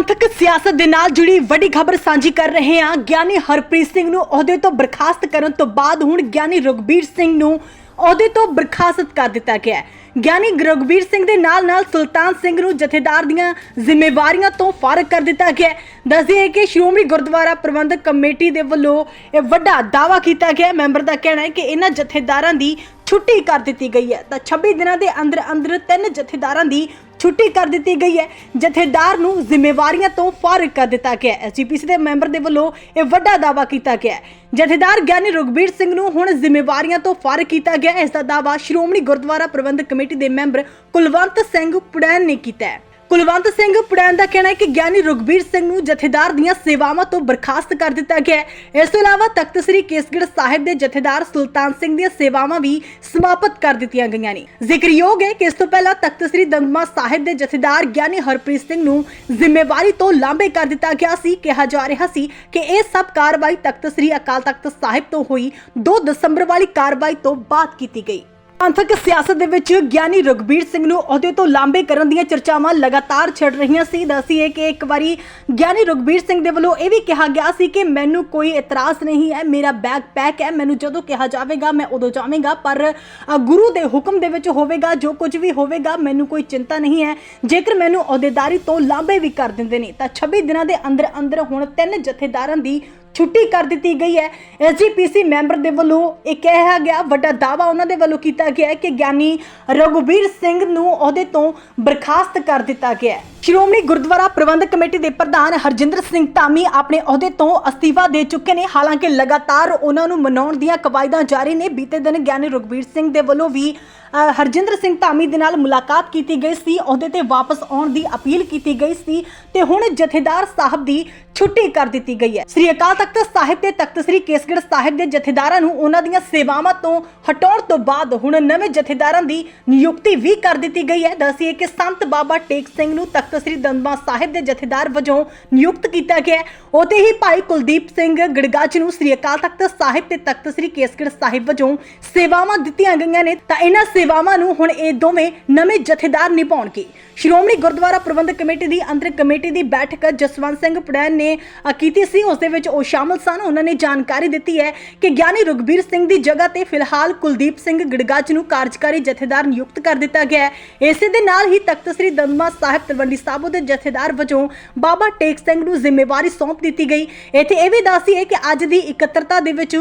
ਪੰਥਕ ਸਿਆਸਤ ਦੇ ਨਾਲ ਜੁੜੀ ਵੱਡੀ ਖਬਰ ਸਾਂਝੀ ਕਰ ਰਹੇ ਹਾਂ। ਗਿਆਨੀ ਹਰਪ੍ਰੀਤ ਸਿੰਘ ਨੂੰ ਅਹੁਦੇ ਤੋਂ ਬਰਖਾਸਤ ਕਰਨ ਤੋਂ ਬਾਅਦ ਹੁਣ ਗਿਆਨੀ ਰਘਬੀਰ ਸਿੰਘ ਨੂੰ ਅਹੁਦੇ ਤੋਂ ਬਰਖਾਸਤ ਕਰ ਦਿੱਤਾ ਗਿਆ ਹੈ। ਗਿਆਨੀ ਰਘਬੀਰ ਸਿੰਘ ਦੇ ਨਾਲ ਨਾਲ ਸੁਲਤਾਨ ਸਿੰਘ ਨੂੰ ਜਥੇਦਾਰ ਦੀਆਂ ਜ਼ਿੰਮੇਵਾਰੀਆਂ ਤੋਂ ਫਾਰਗ ਕਰ ਦਿੱਤਾ ਗਿਆ ਦੱਸਦੇ ਹੈ ਕਿ ਸ਼੍ਰੋਮਣੀ ਗੁਰਦੁਆਰਾ ਪ੍ਰਬੰਧਕ ਕਮੇਟੀ ਦੇ ਵੱਲੋਂ ਇਹ ਵੱਡਾ ਦਾਅਵਾ ਕੀਤਾ ਗਿਆ ਮੈਂਬਰ ਦਾ ਕਹਿਣਾ ਹੈ ਕਿ ਇਹਨਾਂ ਜਥੇਦਾਰਾਂ ਦੀ ਛੁੱਟੀ ਕਰ ਦਿੱਤੀ ਗਈ ਹੈ। ਤਾਂ 26 ਦਿਨਾਂ ਦੇ ਅੰਦਰ ਅੰਦਰ ਤਿੰਨ ਜਥੇਦਾਰਾਂ ਦੀ ਛੁੱਟੀ ਕਰ ਦਿੱਤੀ ਗਈ ਹੈ। ਜਥੇਦਾਰ ਨੂੰ ਜ਼ਿੰਮੇਵਾਰੀਆਂ ਤੋਂ ਫਾਰਗ ਕਰ ਦਿੱਤਾ ਗਿਆ ਹੈ। ਐਸਜੀਪੀਸੀ ਦੇ ਮੈਂਬਰ ਦੇ ਵੱਲੋਂ ਇਹ ਵੱਡਾ ਦਾਅਵਾ ਕੀਤਾ ਗਿਆ ਹੈ। ਜਥੇਦਾਰ ਗਿਆਨੀ ਰਘਬੀਰ ਸਿੰਘ ਨੂੰ ਹੁਣ ਜ਼ਿੰਮੇਵਾਰੀਆਂ ਤੋਂ ਫਾਰਗ ਕੀਤਾ ਗਿਆ ਇਸ ਦਾ ਦਾਅਵਾ ਸ਼੍ਰੋਮਣੀ ਗੁਰਦੁਆਰਾ ਪ੍ਰਬੰਧਕ ਕਮੇਟੀ ਦੇ ਮੈਂਬਰ ਕੁਲਵੰਤ ਸਿੰਘ ਪੁੜੈਨ ਨੇ ਕੀਤਾ ਹੈ। ਕੁਲਵੰਤ ਸਿੰਘ ਪੁੜੈਨ ਦਾ ਕਹਿਣਾ ਹੈ ਕਿ ਗਿਆਨੀ ਰਘਬੀਰ ਸਿੰਘ ਨੂੰ ਜਥੇਦਾਰ ਦੀਆਂ ਸੇਵਾਵਾਂ ਤੋਂ ਬਰਖਾਸਤ ਕਰ ਦਿੱਤਾ ਗਿਆ ਹੈ। ਇਸ ਤੋਂ ਇਲਾਵਾ ਤਖਤ ਸ੍ਰੀ ਕੇਸਗੜ੍ਹ ਸਾਹਿਬ ਦੇ ਜਥੇਦਾਰ ਸੁਲਤਾਨ ਸਿੰਘ ਦੀਆਂ ਸੇਵਾਵਾਂ ਵੀ ਸਮਾਪਤ ਕਰ ਦਿੱਤੀਆਂ ਗਈਆਂ ਨੇ। ਜ਼ਿਕਰਯੋਗ ਹੈ ਕਿ ਇਸ ਤੋਂ ਪਹਿਲਾਂ ਤਖਤ ਸ੍ਰੀ ਦਮਦਮਾ ਸਾਹਿਬ ਦੇ ਜਥੇਦਾਰ ਗਿਆਨੀ ਹਰਪ੍ਰੀਤ ਸਿੰਘ ਨੂੰ ਜ਼ਿੰਮੇਵਾਰੀ ਤੋਂ ਲਾਂਭੇ ਕਰ ਦਿੱਤਾ ਗਿਆ ਸੀ। ਕਿਹਾ ਜਾ ਰਿਹਾ ਸੀ ਕਿ ਇਹ ਸਭ ਕਾਰਵਾਈ ਤਖਤ ਸ੍ਰੀ ਅਕਾਲ ਤਖਤ ਸਾਹਿਬ ਤੋਂ ਹੋਈ। 2 ਦਸੰਬਰ ਵਾਲੀ ਕਾਰਵਾਈ ਤੋਂ ਬਾਅਦ ਕੀਤੀ ਗਈ। ਪੰਥਕ ਸਿਆਸਤ ਦੇ ਵਿੱਚ ਗਿਆਨੀ ਰਘਬੀਰ ਸਿੰਘ ਨੂੰ ਅਹੁਦੇ ਤੋਂ ਲਾਂਬੇ ਕਰਨ ਦੀਆਂ ਚਰਚਾਵਾਂ ਲਗਾਤਾਰ ਛਿੜ ਰਹੀਆਂ ਸੀ। ਦੱਸੀਏ ਕਿ ਇੱਕ ਵਾਰੀ ਗਿਆਨੀ ਰਘਬੀਰ ਸਿੰਘ ਦੇ ਵੱਲੋਂ ਇਹ ਵੀ ਕਿਹਾ ਗਿਆ ਸੀ ਕਿ ਮੈਨੂੰ ਕੋਈ ਇਤਰਾਜ਼ ਨਹੀਂ ਹੈ, ਮੇਰਾ ਬੈਗ ਪੈਕ ਹੈ, ਮੈਨੂੰ ਜਦੋਂ ਕਿਹਾ ਜਾਵੇਗਾ ਮੈਂ ਉਦੋਂ ਜਾਵਾਂਗਾ, ਪਰ ਗੁਰੂ ਦੇ ਹੁਕਮ ਦੇ ਵਿੱਚ ਹੋਵੇਗਾ, ਜੋ ਕੁਝ ਵੀ ਹੋਵੇਗਾ, ਮੈਨੂੰ ਕੋਈ ਚਿੰਤਾ ਨਹੀਂ ਹੈ। ਜੇਕਰ ਮੈਨੂੰ ਅਹੁਦੇਦਾਰੀ ਤੋਂ ਲਾਂਬੇ ਵੀ ਕਰ ਦਿੰਦੇ ਨੇ, ਤਾਂ 26 ਦਿਨਾਂ ਦੇ ਅੰਦਰ ਅੰਦਰ ਹੁਣ ਤਿੰਨ ਜਥੇਦਾਰਾਂ ਦੀ ਛੁੱਟੀ ਕਰ ਦਿੱਤੀ ਗਈ ਹੈ। ਐਸਜੀਪੀਸੀ ਮੈਂਬਰ ਦੇ ਵੱਲੋਂ ਇਹ ਕਿਹਾ ਗਿਆ ਵੱਡਾ ਦਾਵਾ ਉਹਨਾਂ ਦੇ ਵੱਲੋਂ ਕੀਤਾ ਗਿਆ ਹੈ ਕਿ ਗਿਆਨੀ ਰਘੁਬੀਰ ਸਿੰਘ ਨੂੰ ਅਹੁਦੇ ਤੋਂ ਬਰਖਾਸਤ ਕਰ ਦਿੱਤਾ ਗਿਆ ਹੈ। ਸ਼੍ਰੋਮਣੀ ਗੁਰਦੁਆਰਾ ਪ੍ਰਬੰਧਕ ਕਮੇਟੀ ਦੇ ਪ੍ਰਧਾਨ ਹਰਜਿੰਦਰ ਸਿੰਘ ਧਾਮੀ ਆਪਣੇ ਅਹੁਦੇ ਤੋਂ ਅਸਤੀਫਾ ਦੇ ਚੁੱਕੇ ਨੇ। ਹਾਲਾਂਕਿ ਲਗਾਤਾਰ ਉਹਨਾਂ ਨੂੰ ਮਨਾਉਣ ਦੀਆਂ ਕਵਾਇਦਾਂ ਜਾਰੀ ਨੇ। ਬੀਤੇ ਦਿਨ ਗਿਆਨੀ ਰਘੁਬੀਰ ਸਿੰਘ ਦੇ ਵੱਲੋਂ ਵੀ ਅ, ਹਰਜਿੰਦਰ ਸਿੰਘ ਧਾਮੀ ਦੇ ਨਾਲ ਮੁਲਾਕਾਤ ਕੀਤੀ ਗਈ ਸੀ। ਅਹੁਦੇ ਤੇ ਵਾਪਸ ਆਉਣ ਦੀ ਅਪੀਲ ਕੀਤੀ ਗਈ ਸੀ ਤੇ ਹੁਣ ਜਥੇਦਾਰ ਸਾਹਿਬ ਦੀ ਛੁੱਟੀ ਕਰ ਦਿੱਤੀ ਗਈ ਹੈ। ਸ੍ਰੀ ਅਕਾਲ ਤਖਤ ਸਾਹਿਬ ਤੇ ਤਖਤ ਸ੍ਰੀ ਕੇਸਗੜ੍ਹ ਸਾਹਿਬ ਦੇ ਜਥੇਦਾਰਾਂ ਨੂੰ ਉਹਨਾਂ ਦੀਆਂ ਸੇਵਾਵਾਂ ਤੋਂ ਹਟਾਉਣ ਤੋਂ ਬਾਅਦ ਹੁਣ ਨਵੇਂ ਜਥੇਦਾਰਾਂ ਦੀ ਨਿਯੁਕਤੀ ਵੀ ਕਰ ਦਿੱਤੀ ਗਈ ਹੈ। ਦੱਸੀਏ ਕਿ ਸੰਤ ਬਾਬਾ ਟੇਕ ਸਿੰਘ ਨੂੰ ਤਖਤ ਸ੍ਰੀ ਦਮਦਮਾ ਸਾਹਿਬ ਦੇ ਜਥੇਦਾਰ ਵਜੋਂ ਨਿਯੁਕਤ ਕੀਤਾ ਗਿਆ ਹੈ। ਉਤੇ ਹੀ ਭਾਈ ਕੁਲਦੀਪ ਸਿੰਘ ਗੜਗਾਚ ਨੂੰ ਸ੍ਰੀ ਅਕਾਲ ਤਖਤ ਸਾਹਿਬ ਤੇ ਤਖਤ ਸ੍ਰੀ ਕੇਸਗੜ੍ਹ ਸਾਹਿਬ ਵਜੋਂ ਸੇਵਾਵਾਂ ਦਿੱਤੀਆਂ ਗਈਆਂ ਨੇ। ਤਾਂ ਇਹਨਾਂ ਸੇਵਾਵਾਂ ਨੂੰ ਹੁਣ ਇਹ ਦੋਵੇਂ ਨਵੇਂ ਜਥੇਦਾਰ ਨਿਭਾਉਣਗੇ। ਸ਼੍ਰੋਮਣੀ ਗੁਰਦੁਆਰਾ ਪ੍ਰਬੰਧਕ ਕਮੇਟੀ ਦੀ ਅੰਤਰ ਕਮੇਟੀ ਦੀ ਬੈਠਕ ਜਸਵੰਤ ਸਿੰਘ ਪੜੈਨ ਨੇ ਕੀਤੀ ਸੀ। ਉਸ ਦੇ ਵਿੱਚ ਉਹ ਸ਼ਾਮਲ ਸਨ। ਉਹਨਾਂ ਨੇ ਜਾਣਕਾਰੀ ਦਿੱਤੀ ਹੈ ਕਿ ਗਿਆਨੀ ਰਘਬੀਰ ਸਿੰਘ ਦੀ ਜਗ੍ਹਾ ਤੇ ਫਿਲਹਾਲ ਕੁਲਦੀਪ ਸਿੰਘ ਗੜਗਾਚ ਨੂੰ ਕਾਰਜਕਾਰੀ ਜਥੇਦਾਰ ਨਿਯੁਕਤ ਕਰ ਦਿੱਤਾ ਗਿਆ ਹੈ। ਇਸੇ ਦੇ ਨਾਲ ਹੀ ਤਖਤ ਸ੍ਰੀ ਦਮਦਮਾ ਸਾਹਿਬ ਤਲਵੰਡੀ ਸਾਬੋ ਦੇ ਜਥੇਦਾਰ ਵਜੋਂ ਬਾਬਾ ਟੇਕ ਸਿੰਘ ਨੂੰ ਜ਼ਿੰਮੇਵਾਰੀ ਸੌਂਪ ਦਿੱਤੀ ਗਈ। ਇੱਥੇ ਇਹ ਵੀ ਦੱਸੀਏ ਕਿ ਅੱਜ ਦੀ ਇਕੱਤਰਤਾ ਦੇ ਵਿੱਚ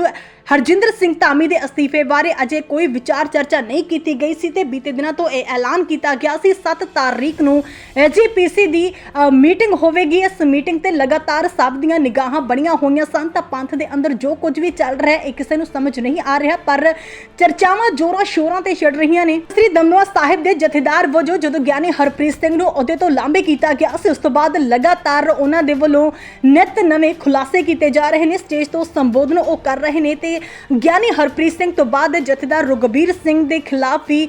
ਹਰਜਿੰਦਰ ਸਿੰਘ ਧਾਮੀ ਦੇ ਅਸਤੀਫੇ ਬਾਰੇ ਅਜੇ ਕੋਈ ਵਿਚਾਰ ਚਰਚਾ ਨਹੀਂ ਕੀਤੀ ਗਈ ਸੀ ਤੇ ਬੀਤੇ ਦਿਨਾਂ ਤੋਂ ਇਹ ਐਲਾਨ ਕੀਤਾ ਗਿਆ ਸੀ। 7 ਤਾਰੀਖ ਨੂੰ ਐਜੀਪੀਸੀ ਦੀ ਮੀਟਿੰਗ ਹੋਵੇਗੀ। ਇਸ ਮੀਟਿੰਗ ਤੇ ਲਗਾਤਾਰ ਸਭ ਦੀਆਂ ਨਿਗਾਹਾਂ ਬਣੀਆਂ ਹੋਈਆਂ ਸਨ ਤਾਂ ਪੰਥ ਦੇ ਅੰਦਰ ਜੋ ਕੁਝ ਵੀ ਚੱਲ ਰਿਹਾ ਹੈ ਇਹ ਕਿਸੇ ਨੂੰ ਸਮਝ ਨਹੀਂ ਆ ਰਿਹਾ, ਪਰ ਚਰਚਾਵਾਂ ਜ਼ੋਰਾਂ ਸ਼ੋਰਾਂ ਤੇ ਛਿੜ ਰਹੀਆਂ ਨੇ। ਸ੍ਰੀ ਦਮਦਮਾ ਸਾਹਿਬ ਦੇ ਜਥੇਦਾਰ ਵਜੋਂ ਜਦੋਂ ਗਿਆਨੀ ਹਰਪ੍ਰੀਤ ਸਿੰਘ ਨੂੰ ਅਹੁਦੇ ਤੋਂ ਲਾਂਭੇ ਕੀਤਾ ਗਿਆ ਸੀ, ਉਸ ਤੋਂ ਬਾਅਦ ਲਗਾਤਾਰ ਉਹਨਾਂ ਦੇ ਵੱਲੋਂ ਨਿਤ ਨਵੇਂ ਖੁਲਾਸੇ ਕੀਤੇ ਜਾ ਰਹੇ ਨੇ। ਸਟੇਜ ਤੋਂ ਸੰਬੋਧਨ ਉਹ ਕਰ ਰਹੇ ਨੇ ਤੇ ਗਿਆਨੀ ਹਰਪ੍ਰੀਤ ਸਿੰਘ ਤੋਂ ਬਾਅਦ ਜਥੇਦਾਰ ਰੁਗਬੀਰ ਸਿੰਘ ਦੇ ਖਿਲਾਫ ਵੀ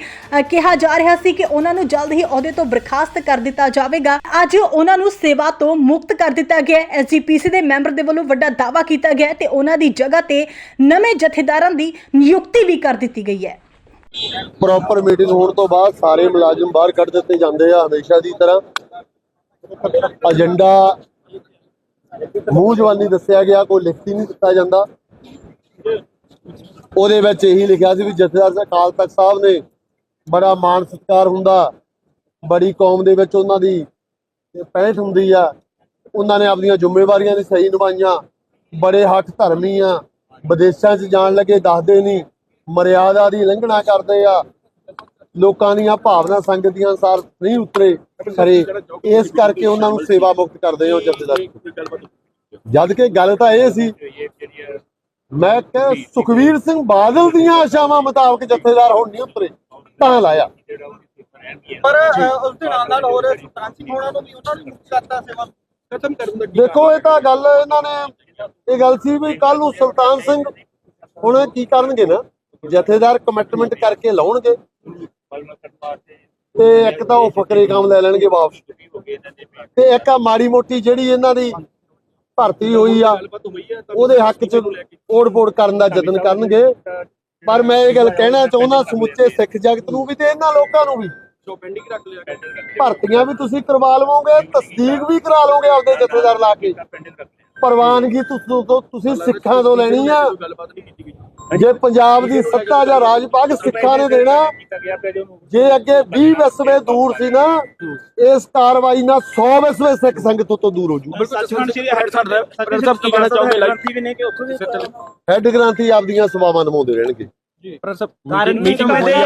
ਕਿਹਾ ਜਾ ਰਿਹਾ ਸੀ ਕਿ ਉਹਨਾਂ ਨੂੰ ਜਲਦ ਹੀ ਅਹੁਦੇ ਤੋਂ ਬਰਖਾਸਤ ਕਰ ਦਿੱਤਾ ਜਾਵੇਗਾ। ਅੱਜ ਉਹਨਾਂ ਨੂੰ ਸੇਵਾ ਤੋਂ ਮੁਕਤ ਕਰ ਦਿੱਤਾ ਗਿਆ ਐਸਜੀਪੀਸੀ ਦੇ ਮੈਂਬਰ ਦੇ ਵੱਲੋਂ ਵੱਡਾ ਦਾਅਵਾ ਕੀਤਾ ਗਿਆ ਹੈ ਤੇ ਉਹਨਾਂ ਦੀ ਜਗ੍ਹਾ ਤੇ ਨਵੇਂ ਜਥੇਦਾਰਾਂ ਦੀ ਨਿਯੁਕਤੀ ਵੀ ਕਰ ਦਿੱਤੀ ਗਈ ਹੈ। ਪ੍ਰੋਪਰ ਮੀਟਿੰਗ ਹੋਣ ਤੋਂ ਬਾਅਦ ਸਾਰੇ ਮੁਲਾਜ਼ਮ ਬਾਹਰ ਕੱਢ ਦਿੱਤੇ ਜਾਂਦੇ ਆ ਹਮੇਸ਼ਾ ਦੀ ਤਰ੍ਹਾਂ। ਏਜੰਡਾ ਮੂੰਹ ਜਵਾਨੀ ਦੱਸਿਆ ਗਿਆ, ਕੋਈ ਲਿਖਤੀ ਨਹੀਂ ਦਿੱਤਾ ਜਾਂਦਾ। ਉਹਦੇ ਵਿੱਚ ਇਹੀ ਲਿਖਿਆ ਸੀ ਵੀ ਜਥੇਦਾਰ ਅਕਾਲ ਤਖਤ ਸਾਹਿਬ ਨੇ ਬੜਾ ਮਾਣ ਸਤਿਕਾਰ ਹੁੰਦਾ। ਬੜੀ ਕੌਮ ਦੇ ਵਿੱਚ ਉਹਨਾਂ ਦੀ ਪਹਿਟ ਹੁੰਦੀ ਆ। ਉਹਨਾਂ ਨੇ ਆਪਣੀਆਂ ਜ਼ਿੰਮੇਵਾਰੀਆਂ ਦੀ ਸਹੀ ਨਿਭਾਈਆਂ। ਬੜੇ ਹੱਕ ਧਰਮੀ ਆ ਵਿਦੇਸ਼ਾਂ 'ਚ ਜਾਣ ਲੱਗੇ ਦੱਸਦੇ ਨਹੀਂ ਮਰਿਆਦਾ ਦੀ ਲੰਘਣਾ ਕਰਦੇ ਆ। ਲੋਕਾਂ ਦੀਆਂ ਭਾਵਨਾ ਸੰਗਤ ਦੀਆਂ ਅਨਸਾਰ ਨਹੀਂ ਉਤਰੇ ਖਰੇ। ਇਸ ਕਰਕੇ ਉਹਨਾਂ ਨੂੰ ਸੇਵਾ ਮੁਕਤ ਕਰਦੇ ਹੋ ਜਥੇਦਾਰ ਜਦ ਕਿ ਗੱਲ ਤਾਂ ਇਹ ਸੀ ਮੈਂ ਕਿ ਸੁਖਵੀਰ ਸਿੰਘ ਬਾਦਲ ਦੀਆਂ ਆਸ਼ਾਵਾਂ ਮੁਤਾਬਕ ਜਥੇਦਾਰ ਹੁਣ ਨਹੀਂ ਉਤਰੇ ਤਾਂ ਲਾਇਆ। ਪਰ ਉਸ ਦੇ ਨਾਲ ਨਾਲ ਹੋਰ ਸੁਲਤਾਨ ਸਿੰਘ ਹੋਣਾ ਨੂੰ ਵੀ ਉਹਨਾਂ ਨੂੰ ਮੁਕਤ ਕਰਤਾ ਸੇਵਾ ਖਤਮ ਕਰਨ ਦਾ ਦੇਖੋ ਇਹ ਤਾਂ ਗੱਲ ਇਹਨਾਂ ਨੇ ਇਹ ਗੱਲ ਸੀ ਵੀ ਕੱਲ ਨੂੰ ਸੁਲਤਾਨ ਸਿੰਘ ਹੁਣ ਕੀ ਕਰਨਗੇ ਨਾ? ਜਥੇਦਾਰ ਕਮਿਟਮੈਂਟ ਕਰਕੇ ਲਾਉਣਗੇ। ਤੇ ਇੱਕ ਤਾਂ ਉਹ ਫਕਰੇ ਕੰਮ ਲੈ ਲੈਣਗੇ ਵਾਪਸ। ਤੇ ਇੱਕ ਆ ਮਾੜੀ ਮੋਟੀ ਜਿਹੜੀ ਇਹਨਾਂ ਦੀ ਭਰਤੀ ਹੋਈ ਆ, ਉਹਦੇ ਹੱਕ 'ਚ ਓੜ-ਪੋੜ ਕਰਨ ਦਾ ਯਤਨ ਕਰਨਗੇ। ਪਰ ਮੈਂ ਇਹ ਗੱਲ ਕਹਿਣਾ ਚਾਹੁੰਦਾ, ਸਮੁੱਚੇ ਸਿੱਖ ਜਗਤ ਨੂੰ ਵੀ ਤੇ ਇਹਨਾਂ ਲੋਕਾਂ ਨੂੰ ਵੀ। ਭਰਤੀਆਂ ਵੀ ਤੁਸੀਂ ਕਰਵਾ ਲਵੋਗੇ, ਤਸਦੀਕ ਵੀ ਕਰਾ ਲਓਗੇ ਆਪਦੇ ਜਥੇਦਾਰ ਲਾ ਕੇ। ਪ੍ਰਵਾਨਗੀ ਤੁਸ- ਤੁ- ਤੁਸੀਂ ਸਿੱਖਾਂ ਤੋਂ ਲੈਣੀ ਆ। ਜੇ ਪੰਜਾਬ ਦੀ ਸੱਤਾ ਜਾਂ ਰਾਜ ਪਾਗ ਸਿੱਖਾਂ ਨੇ ਦੇਣਾ ਜੇ ਅੱਗੇ 20 ਵਿਸਵੇ ਦੂਰ ਸੀ ਨਾ ਇਸ ਕਾਰਵਾਈ ਨਾਲ 100 ਵਿਸਵੇ ਸਿੱਖ ਸੰਗਤ ਤੋਂ ਦੂਰ ਹੋ ਜੂ। ਹੈਡ ਗ੍ਰਾਂਤੀ ਆਪਦੀਆਂ ਸੇਵਾਵਾਂ ਨਿਭਾਉਂਦੇ ਰਹਿਣਗੇ।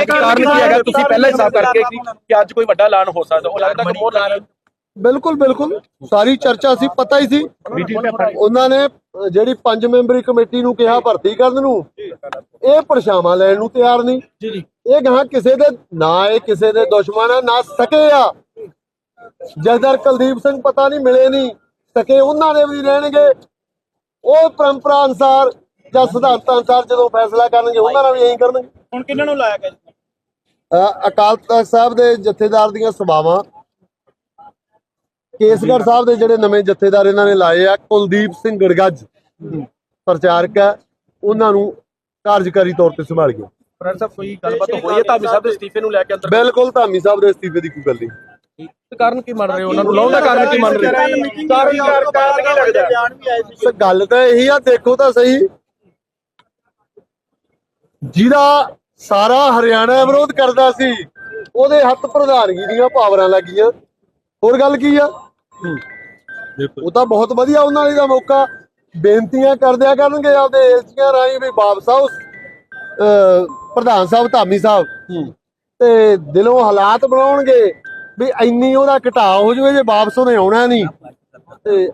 ਕਾਰਨ ਕੀ ਹੈਗਾ? ਤੁਸੀਂ ਪਹਿਲਾਂ ਹੀ ਸਾਫ਼ ਕਰਕੇ ਕਿ ਅੱਜ ਕੋਈ ਵੱਡਾ ਐਲਾਨ ਹੋ ਸਕਦਾ। ਉਹ ਲੱਗਦਾ ਕਿ ਹੋਰ ਬਿਲਕੁਲ ਬਿਲਕੁਲ। ਸਾਰੀ ਚਰਚਾ ਸੀ ਪਤਾ ਹੀ ਸੀ। ਉਹਨਾਂ ਨੇ ਜਿਹੜੀ ਪੰਜ ਮੈਂਬਰੀ ਕਮੇਟੀ ਨੂੰ ਕਿਹਾ ਭਰਤੀ ਕਰਨ ਨੂੰ ਇਹ ਪਰਛਾਵਾਂ ਲੈਣ ਨੂੰ ਤਿਆਰ ਨਹੀਂ। ਇਹ ਗਾਂ ਕਿਸੇ ਦੇ ਨਾ ਇਹ ਕਿਸੇ ਦੇ ਦੁਸ਼ਮਣ ਆ ਨਾ ਸਕੇ ਆ। ਜਸਦਰ ਕੁਲਦੀਪ ਸਿੰਘ ਪਤਾ ਨਹੀਂ ਮਿਲੇ ਨਹੀਂ ਸਕੇ ਉਹਨਾਂ ਦੇ ਵੀ ਰਹਿਣਗੇ। ਉਹ ਪਰੰਪਰਾ ਅਨਸਾਰ ਜਾਂ ਸਿਧਾਂਤਾਂ ਅਨਸਾਰ ਜਦੋਂ ਫੈਸਲਾ ਕਰਨਗੇ ਉਹਨਾਂ ਨਾਲ ਵੀ ਐਂ ਕਰਨਗੇ। ਹੁਣ ਕਿਹਨਾਂ ਨੂੰ ਲਾਇਆ ਗਿਆ ਅਕਾਲ ਤਖਤ ਸਾਹਿਬ ਦੇ ਜਥੇਦਾਰ ਦੀਆਂ ਸਭਾਵਾਂ ਕੇਸਗੜ੍ਹ ਸਾਹਿਬ ਦੇ ਜਿਹੜੇ ਨਵੇਂ ਜਥੇਦਾਰ ਇਹਨਾਂ ਨੇ ਲਾਏ ਆ ਕੁਲਦੀਪ ਸਿੰਘ ਗੜਗੱਜ ਪ੍ਰਚਾਰਕ ਹੈ ਉਹਨਾਂ ਨੂੰ ਕਾਰਜਕਾਰੀ ਤੌਰ ਤੇ ਸੰਭਾਲ ਗਿਆ। ਪ੍ਰਿੰਸ ਸਾਹਿਬ ਕੋਈ ਗੱਲਬਾਤ ਹੋਈ ਹੈ? ਧਾਮੀ ਸਾਹਿਬ ਦੇ ਅਸਤੀਫੇ ਨੂੰ ਲੈ ਕੇ ਅੰਦਰ? ਬਿਲਕੁਲ ਧਾਮੀ ਸਾਹਿਬ ਦੇ ਅਸਤੀਫੇ ਦੀ ਕੋਈ ਗੱਲ ਨਹੀਂ। ਕਾਰਨ ਕੀ ਮੰਨ ਰਹੇ ਹੋ? ਉਹਨਾਂ ਨੂੰ ਲਾਉਣ ਦਾ ਕਾਰਨ ਕੀ ਮੰਨ ਰਹੇ ਹੋ? ਕਾਰਨ ਕਾਰਨ ਕੀ ਲੱਗਦਾ ਬਿਆਨ ਵੀ ਆਏ ਸੋ ਗੱਲ ਤਾਂ ਇਹੀ ਆ ਦੇਖੋ ਤਾਂ ਸਹੀ। ਜਿਹਦਾ ਸਾਰਾ ਹਰਿਆਣਾ ਵਿਰੋਧ ਕਰਦਾ ਸੀ ਉਹਦੇ ਹੱਥ ਪ੍ਰਧਾਨਗੀ ਦੀਆਂ ਪਾਵਰਾਂ ਲੱਗੀਆਂ। ਹੋਰ ਗੱਲ ਕੀ ਆ? ਉਹ ਤਾਂ ਬਹੁਤ ਵਧੀਆ ਉਹਨਾਂ ਲਈ ਦਾ ਮੌਕਾ। ਬੇਨਤੀਆਂ ਕਰਦਿਆ ਕਰਨਗੇ ਆਪਦੇ ਏਜੰਸੀਆਂ ਰਾਹੀਂ ਵੀ ਵਾਪਸ ਆਓ। ਪ੍ਰਧਾਨ ਸਾਹਿਬ ਧਾਮੀ ਸਾਹਿਬ। ਤੇ ਦਿਲੋਂ ਹਾਲਾਤ ਬਣਾਉਣਗੇ ਵੀ ਇੰਨੀ ਉਹਦਾ ਘਟਾਅ ਹੋ ਜਾਵੇ ਜੇ ਵਾਪਸ ਉਹਨੇ ਆਉਣਾ ਨਹੀਂ। ਤੇ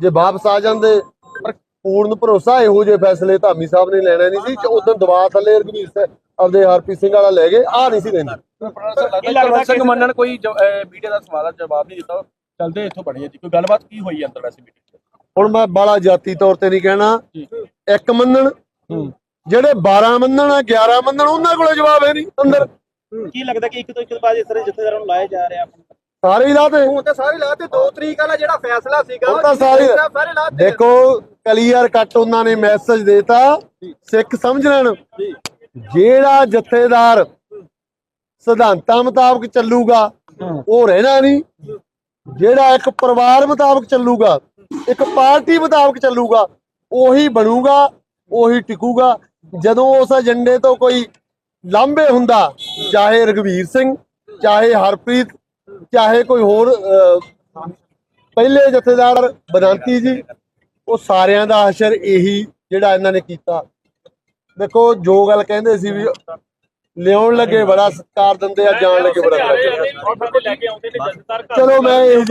ਜੇ ਵਾਪਸ ਆ ਜਾਂਦੇ ਪਰ ਪੂਰਨ ਭਰੋਸਾ ਇਹੋ ਜਿਹੇ ਫੈਸਲੇ ਧਾਮੀ ਸਾਹਿਬ ਨੇ ਲੈਣਾ ਨਹੀਂ ਸੀ ਉਦੋਂ ਦਵਾ ਥੱਲੇ ਰਘਵੀਰ ਸਿੰਘ ਆਪਦੇ ਹਰਪ੍ਰੀਤ ਸਿੰਘ ਵਾਲਾ ਲੈ ਗਏ। ਆ ਨਹੀਂ ਸੀ ਲੈਣਾ ਲੱਗਦਾ ਸਿੰਘ ਮੰਨਣ ਕੋਈ ਮੀਡੀਆ ਦਾ ਸਵਾਲ ਦਾ ਜਵਾਬ ਨਹੀਂ ਦਿੱਤਾ। ਚਲਦੇ ਇੱਥੋਂ ਬਣੀ ਹੈ ਜੀ। ਕੋਈ ਗੱਲਬਾਤ ਕੀ ਹੋਈ ਅੰਦਰ ਵੈਸੇ ਮੀਟਿੰਗ ਹੁਣ ਮੈਂ ਬਾਲਾ ਜਾਤੀ ਤੌਰ ਤੇ ਨਹੀਂ ਕਹਿਣਾ। ਇੱਕ ਮੰਨਣ ਜਿਹੜੇ 12 ਮੰਨਣ 11 ਮੰਨਣ ਉਹਨਾਂ ਕੋਲੇ ਜਵਾਬ ਹੈ ਨਹੀਂ ਅੰਦਰ। ਕੀ ਲੱਗਦਾ ਕਿ ਇੱਕ ਤੋਂ ਇੱਕ ਬਾਅਦ ਇਸ ਤਰ੍ਹਾਂ ਜਥੇਦਾਰਾਂ ਨੂੰ ਲਾਇਆ ਜਾ ਰਿਹਾ ਸਾਰੇ ਹੀ ਲਾਤੇ। ਹੁਣ ਤਾਂ ਸਾਰੇ ਲਾਤੇ 2 ਤਰੀਕ ਵਾਲਾ ਜਿਹੜਾ ਫੈਸਲਾ ਸੀਗਾ ਉਹ ਤਾਂ ਸਾਰੇ ਸਾਰੇ ਲਾਤੇ। ਦੇਖੋ ਕਲੀਅਰ ਕੱਟ ਉਹਨਾਂ ਨੇ ਮੈਸੇਜ ਦੇਤਾ। ਸਿੱਖ ਸਮਝ ਲੈਣ। ਜਿਹੜਾ ਜਥੇਦਾਰ ਸਿਧਾਂਤਾਂ ਮੁਤਾਬਕ ਚੱਲੂਗਾ ਉਹ ਰਹਿਣਾ ਨਹੀਂ। ਜਿਹੜਾ ਇੱਕ ਪਰਿਵਾਰ ਮੁਤਾਬਕ ਚੱਲੂਗਾ ਇੱਕ ਪਾਰਟੀ ਮੁਤਾਬਕ ਚੱਲੂਗਾ ਉਹੀ ਬਣੂਗਾ ਉਹੀ ਟਿਕੂਗਾ। ਜਦੋਂ ਉਸ ਏਜੰਡੇ ਤੋਂ ਕੋਈ ਲਾਂਭੇ ਹੁੰਦਾ ਚਾਹੇ ਰਗਵੀਰ ਸਿੰਘ ਚਾਹੇ ਹਰਪ੍ਰੀਤ ਚਾਹੇ ਕੋਈ ਹੋਰ ਅਹ, ਪਹਿਲੇ ਜਥੇਦਾਰ ਬਦਾਂਤੀ ਜੀ ਉਹ ਸਾਰਿਆਂ ਦਾ ਅਸਰ ਇਹੀ ਜਿਹੜਾ ਇਹਨਾਂ ਨੇ ਕੀਤਾ। ਦੇਖੋ ਜੋ ਗੱਲ ਕਹਿੰਦੇ ਸੀ ਵੀ ਲਿਆਉਣ ਲੱਗੇ ਬੜਾ ਸਤਿਕਾਰ ਦਿੰਦੇ ਆ ਜਾਣ ਲੱਗੇ ਬੜਾ ਚਲੋ ਮੈਂ ਇਹ